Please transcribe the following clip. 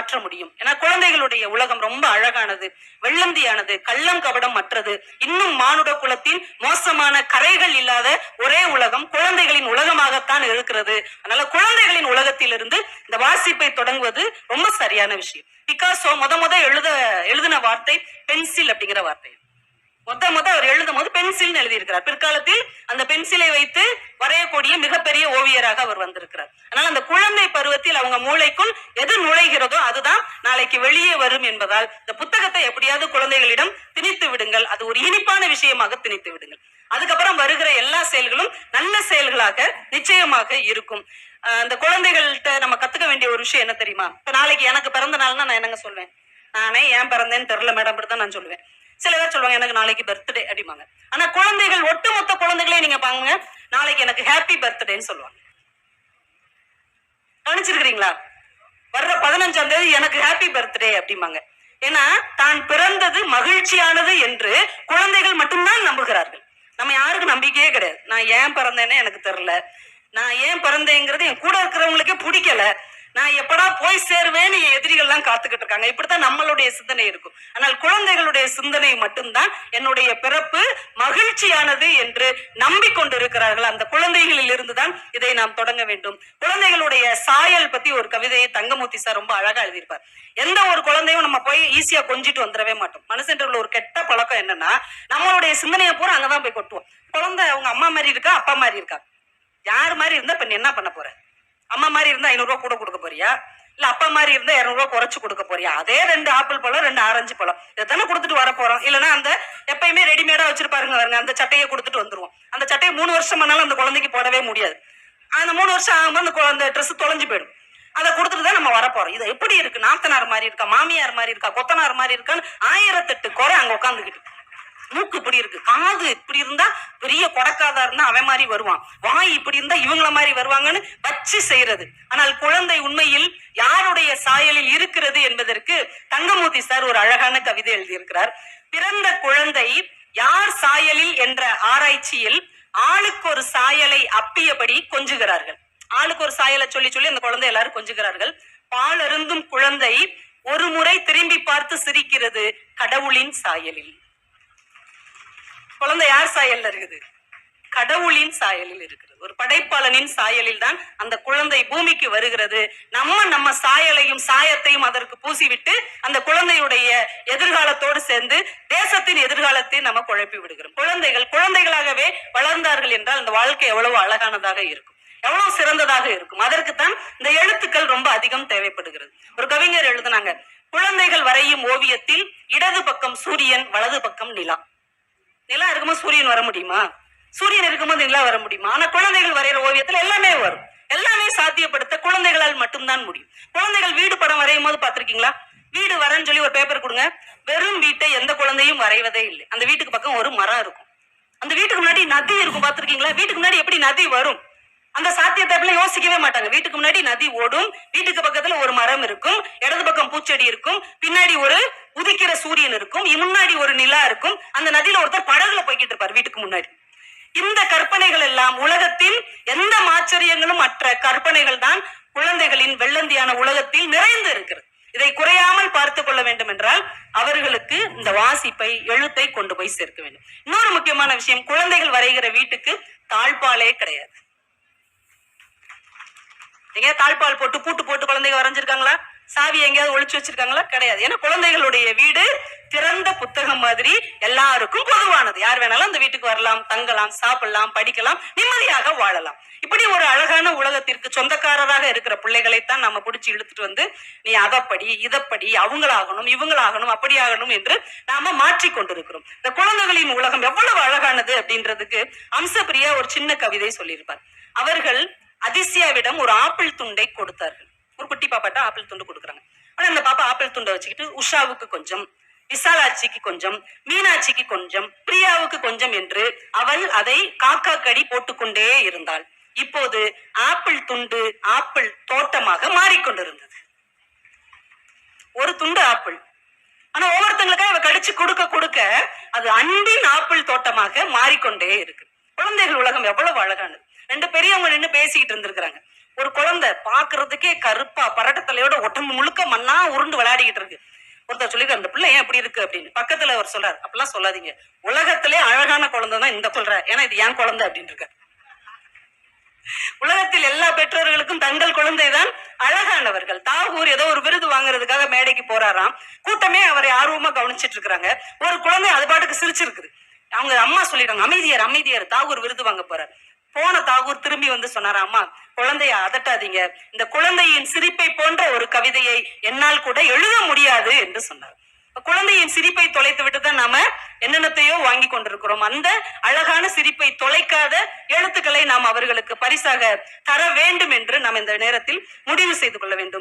மாற்ற முடியும். ஏன்னா குழந்தைகளுடைய உலகம் ரொம்ப அழகானது வெள்ளந்தியானது கள்ளம் கபடம் மற்றது. இன்னும் மானுட குலத்தின் மோசமான கரைகள் இல்லாத ஒரே உலகம் குழந்தைகளின் உலகமாகத்தான் இருக்கிறது. அதனால குழந்தைகளின் உலகத்திலிருந்து இந்த வாசிப்பை தொடங்குவது ரொம்ப சரியான விஷயம். பிகாசோ முத முத எழுத எழுதின வார்த்தை பென்சில் அப்படிங்கிற வார்த்தை. மொத்த மொத்த அவர் எழுதும் போது பென்சில் எழுதியிருக்கிறார். பிற்காலத்தில் அந்த பென்சிலை வைத்து வரையக்கூடிய மிகப்பெரிய ஓவியராக அவர் வந்திருக்கிறார். அதனால அந்த குழந்தை பருவத்தில் அவங்க மூளைக்குள் எது நுழைகிறதோ அதுதான் நாளைக்கு வெளியே வரும் என்பதால் இந்த புத்தகத்தை எப்படியாவது குழந்தைகளிடம் திணித்து விடுங்கள். அது ஒரு இனிப்பான விஷயமாக திணித்து விடுங்கள். அதுக்கப்புறம் வருகிற எல்லா செயல்களும் நல்ல செயல்களாக நிச்சயமாக இருக்கும். அந்த குழந்தைகள்கிட்ட நம்ம கத்துக்க வேண்டிய ஒரு விஷயம் என்ன தெரியுமா? இப்ப நாளைக்கு எனக்கு பிறந்த நாள்னா நான் என்னங்க சொல்வேன்? நானே ஏன் பிறந்தேன்னு தெரியல மேடம் தான் நான் சொல்லுவேன் சில பேர் சொல்லுவாங்க எனக்கு நாளைக்கு பர்த்டே அப்படிம்பாங்க. ஆனா குழந்தைகள் ஒட்டுமொத்த குழந்தைகளே நீங்க பாருங்க நாளைக்கு எனக்கு ஹாப்பி பர்த்டேன்னு சொல்லுவாங்க. கவனிச்சிருக்கிறீங்களா? வர்ற பதினஞ்சாம் தேதி எனக்கு ஹாப்பி பர்த்டே அப்படிம்பாங்க. ஏன்னா தான் பிறந்தது மகிழ்ச்சியானது என்று குழந்தைகள் மட்டும்தான் நம்புகிறார்கள். நம்ம யாருக்கும் நம்பிக்கையே கிடையாது. நான் ஏன் பிறந்தேன்னு எனக்கு தெரியல. நான் ஏன் பிறந்தேங்கிறது என் கூட இருக்கிறவங்களுக்கே பிடிக்கல. நான் எப்படா போய் சேருவேன்னு எதிரிகள்லாம் காத்துக்கிட்டு இருக்காங்க. இப்படித்தான் நம்மளுடைய சிந்தனை இருக்கும். ஆனால் குழந்தைகளுடைய சிந்தனை மட்டும்தான் என்னுடைய பிறப்பு மகிழ்ச்சியானது என்று நம்பிக்கொண்டிருக்கிறார்கள். அந்த குழந்தைகளில் இருந்துதான் இதை நாம் தொடங்க வேண்டும். குழந்தைகளுடைய சாயல் பத்தி ஒரு கவிதையை தங்கமூர்த்தி சார் ரொம்ப அழகா எழுதியிருப்பார். எந்த ஒரு குழந்தையும் நம்ம போய் ஈஸியா கொஞ்சிட்டு வந்துடவே மாட்டோம். மனசுன்ற உள்ள ஒரு கெட்ட பழக்கம் என்னன்னா நம்மளுடைய சிந்தனையை பூரா அங்கதான் போய் கொட்டுவோம். குழந்தை அவங்க அம்மா மாதிரி இருக்கா அப்பா மாதிரி இருக்கா? யார் மாதிரி இருந்தா இப்ப நீ என்ன பண்ண போற? அம்மா மாதிரி இருந்தா ஐநூறுரூவா கூட கொடுக்க போறியா? இல்ல அப்பா மாதிரி இருந்தா இரநூறுவா குறைச்சு கொடுக்க போறியா? அதே ரெண்டு ஆப்பிள் பழம் ரெண்டு ஆரஞ்சு பழம். இதைத்தானே கொடுத்துட்டு வர போறோம். இல்லைன்னா அந்த எப்பயுமே ரெடிமேடா வச்சிருப்பாருங்க பாருங்க அந்த சட்டையை கொடுத்துட்டு வந்துருவோம். அந்த சட்டையை மூணு வருஷம் ஆனாலும் அந்த குழந்தைக்கு போடவே முடியாது. அந்த மூணு வருஷம் ஆகும்போது அந்த அந்த ட்ரெஸ் தொலைஞ்சு போயிடும். அதை கொடுத்துட்டு தான் நம்ம வரப்போறோம் இது எப்படி இருக்கு? நாத்தனார் மாதிரி இருக்கா? மாமியார் மாதிரி இருக்கா? கொத்தனார் மாதிரி இருக்கான்னு ஆயிரத்தெட்டு குறை அங்க உட்காந்துக்கிட்டு மூக்கு இப்படி இருக்கு காது இப்படி இருந்தா பெரிய கொடக்காதா இருந்தா அவன் மாதிரி வருவான். வாய் இப்படி இருந்தா இவங்கள மாதிரி வருவாங்கன்னு வச்சு செய்யறது. ஆனால் குழந்தை உண்மையில் யாருடைய சாயலில் இருக்கிறது என்பதற்கு தங்கமூர்த்தி சார் ஒரு அழகான கவிதை எழுதியிருக்கிறார். பிறந்த குழந்தை யார் சாயலில் என்ற ஆராய்ச்சியில் ஆளுக்கு ஒரு சாயலை அப்பியபடி கொஞ்சுகிறார்கள். ஆளுக்கு ஒரு சாயலை சொல்லி சொல்லி அந்த குழந்தை எல்லாரும் கொஞ்சுகிறார்கள். பால் அருந்தும் குழந்தை ஒரு முறை திரும்பி பார்த்து சிரிக்கிறது கடவுளின் சாயலில். குழந்தை யார் சாயல்ல இருக்குது? கடவுளின் சாயலில் இருக்கிறது ஒரு படைப்பாளனின் சாயலில் தான் அந்த குழந்தை பூமிக்கு வருகிறது. நம்ம நம்ம சாயலையும் சாயத்தையும் அதற்கு பூசிவிட்டு அந்த குழந்தையுடைய எதிர்காலத்தோடு சேர்ந்து தேசத்தின் எதிர்காலத்தை நம்ம குழப்பி விடுகிறோம். குழந்தைகள் குழந்தைகளாகவே வளர்ந்தார்கள் என்றால் அந்த வாழ்க்கை எவ்வளவு அழகானதாக இருக்கும். எவ்வளவு சிறந்ததாக இருக்கும். அதற்குத்தான் இந்த எழுத்துக்கள் ரொம்ப அதிகம் தேவைப்படுகிறது. ஒரு கவிஞர் எழுதுனாங்க குழந்தைகள் வரையும் ஓவியத்தில் இடது பக்கம் சூரியன் வலது பக்கம் நிலா. நிலா இருக்கும்போது சூரியன் வர முடியுமா? சூரியன் இருக்கும்போது நிலா வர முடியுமா? ஆனா குழந்தைகள் வரைகிற ஓவியத்துல எல்லாமே வரும். எல்லாமே சாத்தியப்படுத்த குழந்தைகளால் மட்டும்தான் முடியும். குழந்தைகள் வீடு படம் வரையும் போது பாத்திருக்கீங்களா வீடு வரேன்னு சொல்லி ஒரு பேப்பர் கொடுங்க. வெறும் வீட்டை எந்த குழந்தையும் வரைவதே இல்லை. அந்த வீட்டுக்கு பக்கம் ஒரு மரம் இருக்கும். அந்த வீட்டுக்கு முன்னாடி நதி இருக்கும் பாத்திருக்கீங்களா வீட்டுக்கு முன்னாடி எப்படி நதி வரும்? அந்த சாத்தியத்தை யோசிக்கவே மாட்டாங்க. வீட்டுக்கு முன்னாடி நதி ஓடும் வீட்டுக்கு பக்கத்துல ஒரு மரம் இருக்கும் இடது பக்கம் பூச்செடி இருக்கும் பின்னாடி ஒரு உதிக்கிற சூரியன் இருக்கும் முன்னாடி ஒரு நிலா இருக்கும். அந்த நதியில ஒருத்தர் படகுல போய்கிட்டு இருப்பார் வீட்டுக்கு முன்னாடி. இந்த கற்பனைகள் எல்லாம் உலகத்தில் எந்த ஆச்சரியங்களும் மற்ற கற்பனைகள் தான் குழந்தைகளின் வெள்ளந்தியான உலகத்தில் நிறைந்து இருக்கிறது. இதை குறையாமல் பார்த்து கொள்ள வேண்டும் என்றால் அவர்களுக்கு இந்த வாசிப்பை எழுத்தை கொண்டு போய் சேர்க்க வேண்டும். இன்னொரு முக்கியமான விஷயம் குழந்தைகள் வரைகிற வீட்டுக்கு தாழ்பாலே கிடையாது. எங்கேயாவது தாழ்பால் போட்டு பூட்டு போட்டு குழந்தைங்க வரைஞ்சிருக்காங்களா? சாவி எங்கேயாவது ஒழிச்சு வச்சிருக்காங்களா? கிடையாது. ஏன்னா குழந்தைகளுடைய வீடு திறந்த புத்தகம் மாதிரி எல்லாருக்கும் பொதுவானது. யார் வேணாலும் அந்த வீட்டுக்கு வரலாம் தங்கலாம் சாப்பிடலாம் படிக்கலாம் நிம்மதியாக வாழலாம். இப்படி ஒரு அழகான உலகத்திற்கு சொந்தக்காரராக இருக்கிற பிள்ளைகளைத்தான் நம்ம பிடிச்சி இழுத்துட்டு வந்து நீ அதப்படி இதப்படி அவங்களாகணும் இவங்களாகணும் அப்படி ஆகணும் என்று நாம மாற்றி கொண்டிருக்கிறோம். இந்த குழந்தைகளின் உலகம் எவ்வளவு அழகானது அப்படின்றதுக்கு அம்சப்பிரியா ஒரு சின்ன கவிதை சொல்லியிருப்பார். அவர்கள் அதிசயாவிடம் ஒரு ஆப்பிள் துண்டை கொடுத்தார்கள். ஒரு குட்டி பாப்பாட்ட ஆப்பிள் துண்டு கொடுக்குறாங்க. ஆனா அந்த பாப்பா ஆப்பிள் துண்டை வச்சுக்கிட்டு உஷாவுக்கு கொஞ்சம் விசாலாட்சிக்கு கொஞ்சம் மீனாட்சிக்கு கொஞ்சம் பிரியாவுக்கு கொஞ்சம் என்று அவள் அதை காக்கா கடி போட்டுக்கொண்டே இருந்தாள். இப்போது ஆப்பிள் துண்டு ஆப்பிள் தோட்டமாக மாறிக்கொண்டிருந்தது. ஒரு துண்டு ஆப்பிள். ஆனா ஒவ்வொருத்தங்களுக்கும் அவ கடிச்சு கொடுக்க கொடுக்க அது அன்பின் ஆப்பிள் தோட்டமாக மாறிக்கொண்டே இருக்கு. குழந்தைகள் உலகம் எவ்வளவு அழகானது. ரெண்டு பெரியவங்க நின்று பேசிக்கிட்டு இருந்திருக்கிறாங்க. ஒரு குழந்தை பாக்குறதுக்கே கருப்பா பரட்ட தலையோட உடம்பு முழுக்க மண்ணா உருண்டு விளையாடிக்கிட்டு இருக்கு. ஒருத்தர் சொல்லி அந்த பிள்ளை ஏன் இப்படி இருக்கு? அப்படின்னு. பக்கத்துல அவர் சொல்றாரு அப்படிலாம் சொல்லாதீங்க. உலகத்திலே அழகான குழந்தை தான் இந்த சொல்ற ஏன்னா இது என் குழந்தை அப்படின்னு இருக்காரு உலகத்தில் எல்லா பெற்றோர்களுக்கும் தங்கள் குழந்தைதான் அழகானவர்கள். தாகூர் ஏதோ ஒரு விருது வாங்குறதுக்காக மேடைக்கு போறாராம். கூட்டமே அவரை ஆர்வமா கவனிச்சிட்டு இருக்கிறாங்க. ஒரு குழந்தை அது பாட்டுக்கு சிரிச்சிருக்குது. அவங்க அம்மா சொல்லிட்டாங்க அமைதியார் அமைதியார் தாகூர் விருது வாங்க போறாரு. போன தாகூர் திரும்பி வந்து சொன்னாராமா குழந்தைய அதட்டாதீங்க. இந்த குழந்தையின் சிரிப்பை போன்ற ஒரு கவிதையை என்னால் கூட எழுத முடியாது என்று சொன்னார். குழந்தையின் சிரிப்பை தொலைத்து விட்டு தான் நாம என்னென்னத்தையோ வாங்கி கொண்டிருக்கிறோம். அந்த அழகான சிரிப்பை தொலைக்காத எழுத்துக்களை நாம் அவர்களுக்கு பரிசாக தர வேண்டும் என்று நாம் இந்த நேரத்தில் முடிவு செய்து கொள்ள வேண்டும்.